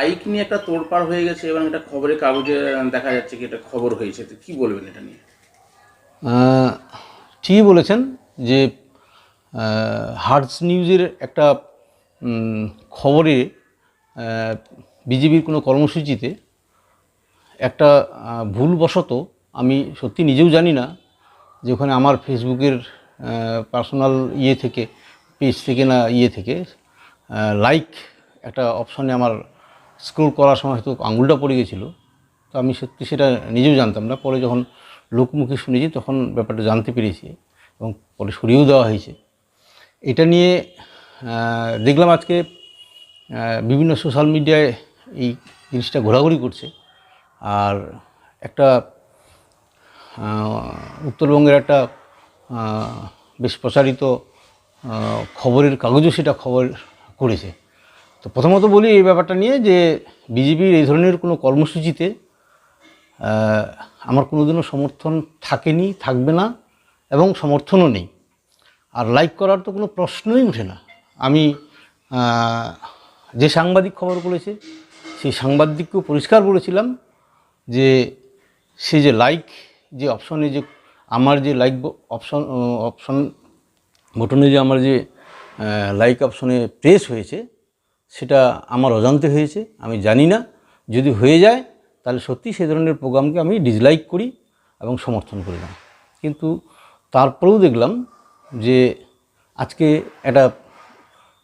আইক নিয়ে একটা তোড়পাড় হয়ে গেছে এবং এটা খবরের কাগজে দেখা যাচ্ছে কি এটা খবর হয়েছে। তো কি বলবেন এটা নিয়ে? ঠিকই বলেছেন যে হার্টস নিউজের একটা খবরে বিজেপির কোনো কর্মসূচিতে একটা ভুলবশত আমি সত্যি নিজেও জানি না যে ওখানে আমার ফেসবুকের পার্সোনাল ইয়ে থেকে পেজ থেকে না ইয়ে থেকে লাইক একটা অপশনে আমার স্ক্রোল করার সময় হয়তো আঙুলটা পড়ে গেছিল তো আমি সত্যি সেটা নিজেও জানতাম না। পরে যখন লোকমুখে শুনেছি, তখন ব্যাপারটা জানতে পেরেছি এবং পরে সরিয়েও দেওয়া হয়েছে। এটা নিয়ে দেখলাম আজকে বিভিন্ন সোশ্যাল মিডিয়ায় এই জিনিসটা ঘোরাঘুরি করছে। আর একটা উত্তরবঙ্গের একটা বেশ প্রচারিত খবরের কাগজও সেটা খবর করেছে। তো প্রথমত বলি এই ব্যাপারটা নিয়ে যে বিজেপির এই ধরনের কোনো কর্মসূচিতে আমার কোনোদিনও সমর্থন থাকেনি, থাকবে না এবং সমর্থনও নেই। আর লাইক করার তো কোনো প্রশ্নই ওঠে না। আমি যে সাংবাদিক খবর করেছে সেই সাংবাদিককেও পরিষ্কার বলেছিলাম যে সে যে লাইক যে অপশনে যে আমার যে লাইক অপশন অপশন বটনে যে আমার যে লাইক অপশনে প্রেস হয়েছে সেটা আমার অজান্তে হয়েছে, আমি জানি না। যদি হয়ে যায়, তাহলে সত্যি সে ধরনের প্রোগ্রামকে আমি ডিসলাইক করি এবং সমর্থন করি না। কিন্তু তারপরেও দেখলাম যে আজকে একটা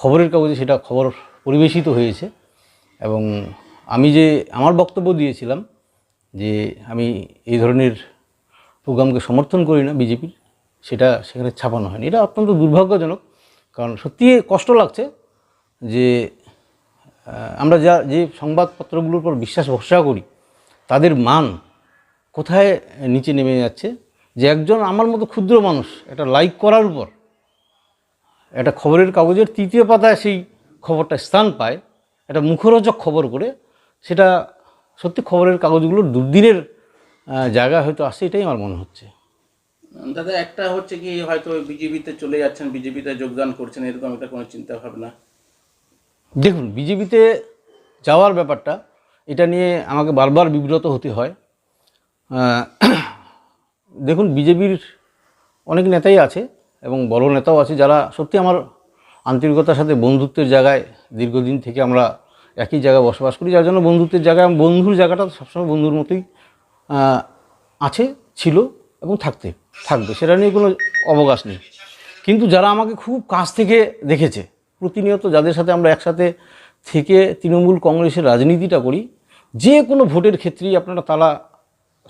খবরের কাগজে সেটা খবর পরিবেশিত হয়েছে এবং আমি যে আমার বক্তব্য দিয়েছিলাম যে আমি এই ধরনের প্রোগ্রামকে সমর্থন করি না বিজেপির, সেটা সেখানে ছাপানো হয়নি। এটা অত্যন্ত দুর্ভাগ্যজনক, কারণ সত্যি কষ্ট লাগছে যে আমরা যা যে সংবাদপত্রগুলোর উপর বিশ্বাস ভরসা করি, তাদের মান কোথায় নিচে নেমে যাচ্ছে? যে একজন আমার মতো ক্ষুদ্র মানুষ একটা লাইক করার উপর, একটা খবরের কাগজের তৃতীয় পাতায় সেই খবরটা স্থান পায়, একটা মুখরোচক খবর করে, সেটা সত্যি খবরের কাগজগুলোর দুর্দিনের জায়গা হয়তো আসছে এটাই আমার মনে হচ্ছে। দাদা, একটা হচ্ছে কি, হয়তো বিজেপিতে চলে যাচ্ছেন, বিজেপিতে যোগদান করছেন, এরকম একটা কোনো চিন্তা ভাবনা দেখুন, বিজেপিতে যাওয়ার ব্যাপারটা, এটা নিয়ে আমাকে বারবার বিব্রত হতে হয়। দেখুন, বিজেপির অনেক নেতাই আছে এবং বড় নেতাও আছে যারা সত্যি আমার আন্তরিকতার সাথে বন্ধুত্বের জায়গায় দীর্ঘদিন থেকে আমরা একই জায়গায় বসবাস করি, যার জন্য বন্ধুত্বের জায়গায়, বন্ধুর জায়গাটা সবসময় বন্ধুর মতোই আছে, ছিল এবং থাকতে, থাকবে, সেটা নিয়ে কোনো অবকাশ নেই। কিন্তু যারা আমাকে খুব কাছ থেকে দেখেছে প্রতিনিয়ত যাদের সাথে আমরা একসাথে থেকে তৃণমূল কংগ্রেসের রাজনীতিটা করি, যে কোনো ভোটের ক্ষেত্রেই আপনারা তারা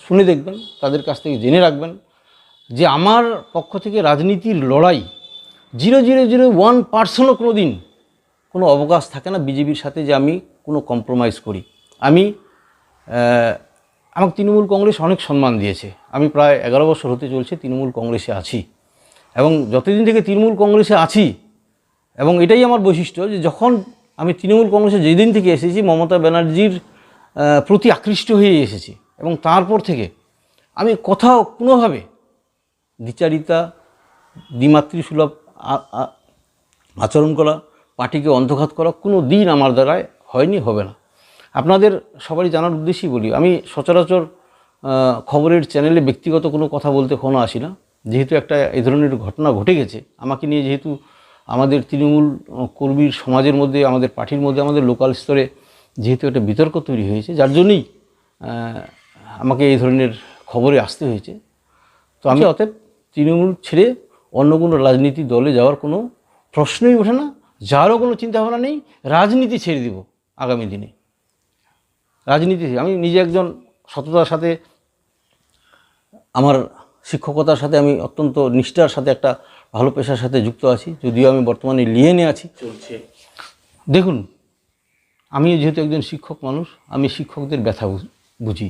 শুনে দেখবেন, তাদের কাছ থেকে জেনে রাখবেন যে আমার পক্ষ থেকে রাজনীতির লড়াই জিরো জিরো জিরো ওয়ান পার্সেন্টও কোনো দিন কোনো অবকাশ থাকে না বিজেপির সাথে যে আমি কোনো কম্প্রোমাইজ করি। আমি আমাকে তৃণমূল কংগ্রেস অনেক সম্মান দিয়েছে। আমি প্রায় এগারো বছর হতে চলছে তৃণমূল কংগ্রেসে আছি এবং যতদিন থেকে তৃণমূল কংগ্রেসে আছি এবং এটাই আমার বৈশিষ্ট্য যে যখন আমি তৃণমূল কংগ্রেসে যেদিন থেকে এসেছি, মমতা ব্যানার্জির প্রতি আকৃষ্ট হয়ে এসেছি। এবং তারপর থেকে আমি কোথাও কোনোভাবে দ্বিচারিতা, দ্বিমাতৃসুলভ আচরণ করা, পার্টিকে অন্ধঘাত করা কোনো দিন আমার দ্বারায় হয়নি, হবে না। আপনাদের সবারই জানার উদ্দেশ্যেই বলি, আমি সচরাচর খবরের চ্যানেলে ব্যক্তিগত কোনো কথা বলতে কোনো আসি না। যেহেতু একটা এই ধরনের ঘটনা ঘটে গেছে, আমাকে নিয়ে যেহেতু আমাদের তৃণমূল কর্মীর সমাজের মধ্যে আমাদের পার্টির মধ্যে আমাদের লোকাল স্তরে যেহেতু একটা বিতর্ক তৈরি হয়েছে যার জন্যই আমাকে এই ধরনের খবরে আসতে হয়েছে। তো আমি অতএব তৃণমূল ছেড়ে অন্য কোনো রাজনীতি দলে যাওয়ার কোনো প্রশ্নই ওঠে না যারও কোনো চিন্তাভাবনা নেই রাজনীতি ছেড়ে দিব আগামী দিনে। রাজনীতি আমি নিজে একজন সততার সাথে আমার শিক্ষকতার সাথে আমি অত্যন্ত নিষ্ঠার সাথে একটা ভালো পেশার সাথে যুক্ত আছি যদিও আমি বর্তমানে লিয়েনে আছি। চলছে। দেখুন আমি যেহেতু একজন শিক্ষক মানুষ আমি শিক্ষকদের ব্যথা বুঝ-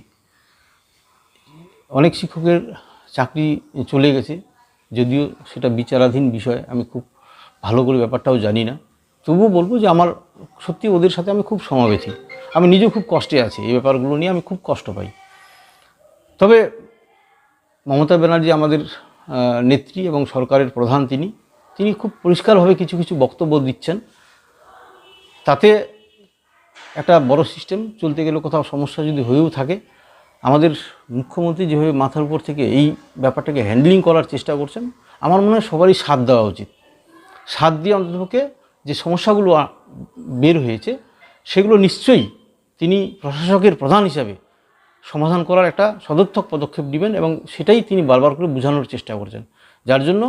অনেক শিক্ষকের চাকরি চলে গেছে যদিও সেটা বিচারাধীন বিষয় আমি খুব ভালো করে ব্যাপারটাও জানি না। তবুও বলব যে আমার সত্যি ওদের সাথে আমি খুব সমাবেশী আমি নিজেও খুব কষ্টে আছি এই ব্যাপারগুলো নিয়ে আমি খুব কষ্ট পাই। তবে মমতা ব্যানার্জি আমাদের নেত্রী এবং সরকারের প্রধান তিনি। তিনি খুব পরিষ্কারভাবে কিছু কিছু বক্তব্য দিচ্ছেন। তাতে একটা বড় সিস্টেম চলতে গেলে কোথাও সমস্যা যদি হয়েও থাকে, আমাদের মুখ্যমন্ত্রী যেভাবে মাথার উপর থেকে এই ব্যাপারটাকে হ্যান্ডলিং করার চেষ্টা করছেন, আমার মনে হয় সবারই সাথ দেওয়া উচিত। সাথ দিয়ে অন্ততপক্ষে যে সমস্যাগুলো বের হয়েছে, সেগুলো নিশ্চয়ই তিনি প্রশাসকের প্রধান হিসাবে সমাধান করার একটা সদর্থক পদক্ষেপ নেবেন এবং সেটাই তিনি বারবার করে বোঝানোর চেষ্টা করছেন। যার জন্য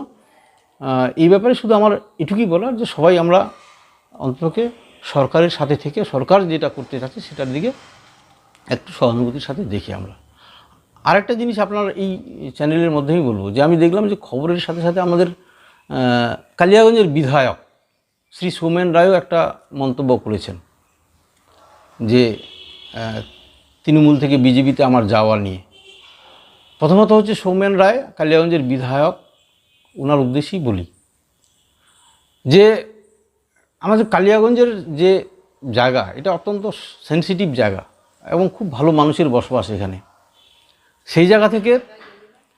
এই ব্যাপারে শুধু আমার এটুকুই বলার যে সবাই আমরা অন্ততপক্ষে সরকারের সাথে থেকে, সরকার যেটা করতে চাচ্ছে সেটার দিকে একটু সহানুভূতির সাথে দেখি আমরা। আরেকটা জিনিস আপনার এই চ্যানেলের মধ্যেই বলব, যে আমি দেখলাম যে খবরের সাথে সাথে আমাদের কালিয়াগঞ্জের বিধায়ক শ্রী সৌমেন রায়ও একটা মন্তব্য করেছেন যে তৃণমূল থেকে বিজেপিতে আমার যাওয়া নিয়ে। প্রথমত হচ্ছে সৌমেন রায়, কালিয়াগঞ্জের বিধায়ক ওনার উদ্দেশ্যেই বলি যে, আমাদের কালিয়াগঞ্জের যে জায়গা, এটা অত্যন্ত সেন্সিটিভ জায়গা এবং খুব ভালো মানুষের বসবাস এখানে। সেই জায়গা থেকে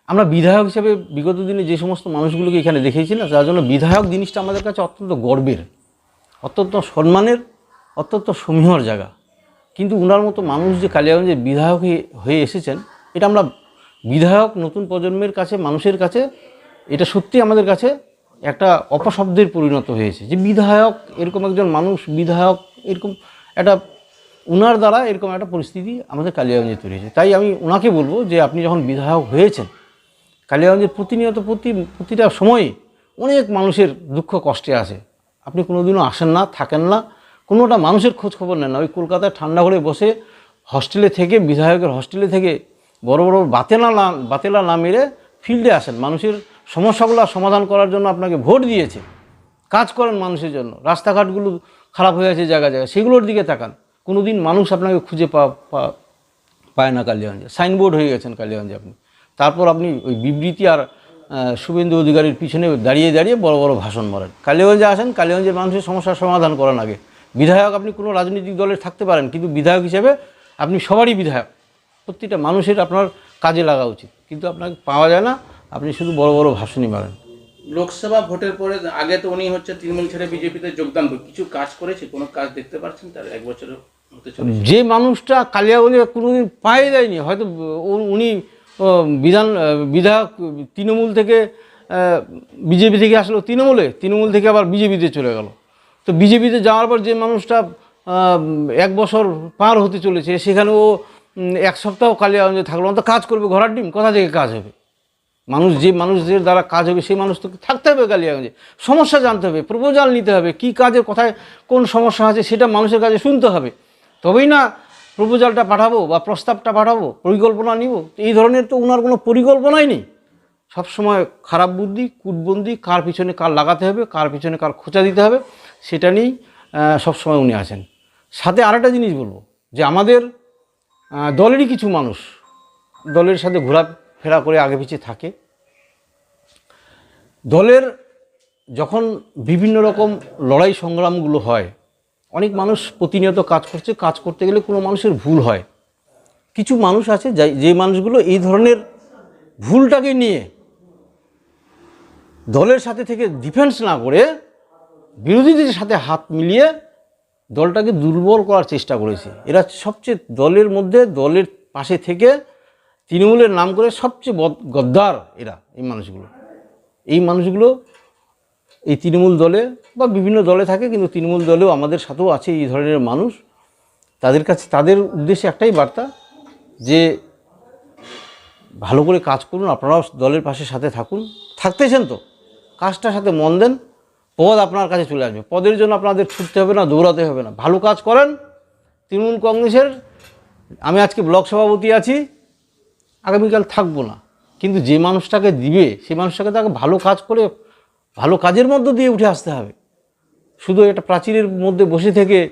আমরা বিধায়ক হিসেবে বিগত দিনে যে সমস্ত মানুষগুলোকে এখানে দেখেছি না তার জন্য বিধায়ক জিনিসটা আমাদের কাছে অত্যন্ত গর্বের, অত্যন্ত সম্মানের, অত্যন্ত সমীহর জায়গা। কিন্তু উনার মতো মানুষ যে কালিয়াগঞ্জের বিধায়ক হয়ে- এসেছেন, এটা আমরা বিধায়ক নতুন প্রজন্মের কাছে, মানুষের কাছে, এটা সত্যি আমাদের কাছে একটা অপশব্দের পরিণত হয়েছে। যে বিধায়ক এরকম একজন মানুষ, বিধায়ক এরকম একটা, উনার দ্বারা এরকম একটা পরিস্থিতি আমাদের কালিয়াগঞ্জে তৈরি হয়েছে। তাই আমি ওনাকে বলব যে আপনি যখন বিধায়ক হয়েছেন কালিয়াগঞ্জের প্রতিনিয়ত প্রতি প্রতিটা সময়ে অনেক মানুষের দুঃখ কষ্টে আছে। আপনি কোনোদিনও আসেন না, থাকেন না। কোনোটা মানুষের খোঁজ খবর নেন না। ওই কলকাতায় ঠান্ডা ঘরে বসে হস্টেলে থেকে, বিধায়কের হস্টেলে থেকে বড় বড় বাতেলা না বাতেলা না মেরে ফিল্ডে আসেন। মানুষের সমস্যাগুলো সমাধান করার জন্য আপনাকে ভোট দিয়েছে। কাজ করেন মানুষের জন্য। রাস্তাঘাটগুলো খারাপ হয়ে আছে জায়গা জায়গায়। সেগুলোর দিকে তাকান। কোনো দিন মানুষ আপনাকে খুঁজে পায় না কালিয়াগঞ্জে সাইনবোর্ড হয়ে গেছেন কালিয়াগঞ্জে আপনি। তারপর আপনি ওই বিবৃতি আর শুভেন্দু অধিকারীর পিছনে দাঁড়িয়ে দাঁড়িয়ে বড় বড় ভাষণ মারেন। কালীগঞ্জে আসেন কালিয়াগঞ্জের মানুষের সমস্যার সমাধান করান আগে। বিধায়ক আপনি কোনো রাজনৈতিক দলের থাকতে পারেন কিন্তু বিধায়ক হিসেবে আপনি সবারই বিধায়ক। প্রত্যেকটা মানুষের আপনার কাজে লাগা উচিত। কিন্তু আপনাকে পাওয়া যায় না আপনি শুধু বড় বড় ভাষণই মারেন। লোকসভা ভোটের পরে আগে তো উনি হচ্ছে তৃণমূল ছেড়ে বিজেপিতে যোগদান করে কিছু কাজ করেছে? কোনো কাজ দেখতে পাচ্ছেন তার? এক বছর হতে চলে যে মানুষটা কালিয়াগঞ্জে কোনোদিন পায়ে যায়নি হয়তো উনি বিধান বিধায়ক তৃণমূল থেকে বিজেপি থেকে আসলো তৃণমূলে তৃণমূল থেকে আবার বিজেপিতে চলে গেল। তো বিজেপিতে যাওয়ার পর যে মানুষটা এক বছর পার হতে চলেছে, সেখানে ও এক সপ্তাহ কালিয়াগঞ্জে থাকল অন্ত কাজ করবে, ঘোড়ার ডিম, কোথা থেকে কাজ হবে? মানুষ যে মানুষদের দ্বারা কাজ হবে, সেই মানুষ তো থাকতে হবে কালিয়াগঞ্জে। সমস্যা জানতে হবে প্রপোজাল নিতে হবে, কি কাজের কোথায়, কোন সমস্যা আছে, সেটা মানুষের কাছে শুনতে হবে। তবেই না প্রপোজালটা পাঠাবো বা প্রস্তাবটা পাঠাবো, পরিকল্পনা নিব এই ধরনের তো ওনার কোনো পরিকল্পনাই নেই। সবসময় খারাপ বুদ্ধি, কূটবন্দি, কার পিছনে কার লাগাতে হবে, কার পিছনে কার খোঁচা দিতে হবে, সেটা নিয়েই সবসময় উনি আছেন। সাথে আরেকটা জিনিস বলব, যে আমাদের দলেরই কিছু মানুষ দলের সাথে ঘোরাফেরা করে আগে পিছিয়ে থাকে। দলের যখন বিভিন্ন রকম লড়াই সংগ্রামগুলো হয়, অনেক মানুষ প্রতিনিয়ত কাজ করছে, কাজ করতে গেলে কোনো মানুষের ভুল হয়। কিছু মানুষ আছে যে মানুষগুলো এই ধরনের ভুলটাকে নিয়ে দলের সাথে থেকে ডিফেন্স না করে বিরোধীদের সাথে হাত মিলিয়ে দলটাকে দুর্বল করার চেষ্টা করেছে। এরা সবচেয়ে দলের মধ্যে, দলের পাশে থেকে তৃণমূলের নাম করে সবচেয়ে গদ্দার এরা, এই মানুষগুলো। এই মানুষগুলো এই তৃণমূল দলে বা বিভিন্ন দলে থাকে, কিন্তু তৃণমূল দলেও আমাদের সাথেও আছে এই ধরনের মানুষ। তাদের কাছে, তাদের উদ্দেশ্যে একটাই বার্তা যে, ভালো করে কাজ করুন, আপনারাও দলের পাশে সাথে থাকুন। থাকতেছেন তো? কাজটার সাথে মন দেন পদ আপনার কাছে চলে আসবে। পদের জন্য আপনাদের ছুটতে হবে না, দৌড়াতে হবে না। ভালো কাজ করেন, তৃণমূল কংগ্রেসের, আমি আজকে ব্লক সভাপতি আছি, আগামীকাল থাকব না। কিন্তু যে মানুষটাকে দিবে সেই মানুষটাকে তাকে ভালো কাজ করে, ভালো কাজের মধ্য দিয়ে উঠে আসতে হবে। শুধু একটা প্রাচীরের মধ্যে বসে থেকে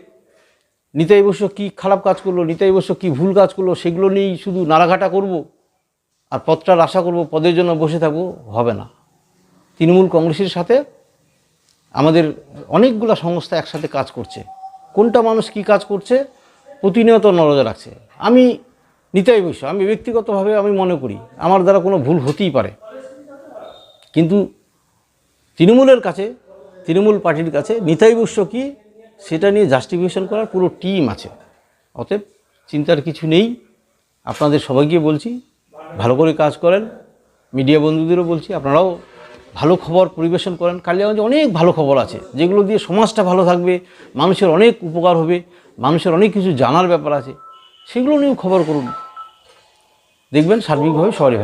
নিতাই বস্য কী খারাপ কাজ করল, নিতাই বস্য কী ভুল কাজ করল, সেগুলো নিয়েই শুধু নাড়াঘাটা করব। আর পদটার আশা করব, পদের জন্য বসে থাকব, হবে না। তৃণমূল কংগ্রেসের সাথে আমাদের অনেকগুলো সংস্থা একসাথে কাজ করছে। কোনটা মানুষ কি কাজ করছে? প্রতিনিয়ত নজর রাখছে। আমি নিতাই বৈশ্য, আমি ব্যক্তিগতভাবে আমি মনে করি, আমার দ্বারা কোনো ভুল হতেই পারে। কিন্তু তৃণমূলের কাছে, তৃণমূল পার্টির কাছে নিতাই বৈশ্য কী, সেটা নিয়ে জাস্টিফিকেশন করার পুরো টিম আছে। অতএব চিন্তার কিছু নেই। আপনাদের সবাইকে বলছি, ভালো করে কাজ করেন। মিডিয়া বন্ধুদেরও বলছি, আপনারাও ভালো খবর পরিবেশন করেন। কালিয়াগঞ্জে অনেক ভালো খবর আছে, যেগুলো দিয়ে সমাজটা ভালো থাকবে, মানুষের অনেক উপকার হবে, মানুষের অনেক কিছু জানার ব্যাপার আছে। সেগুলো নিয়েও খবর করুন। দেখবেন সার্বিকভাবে শহরে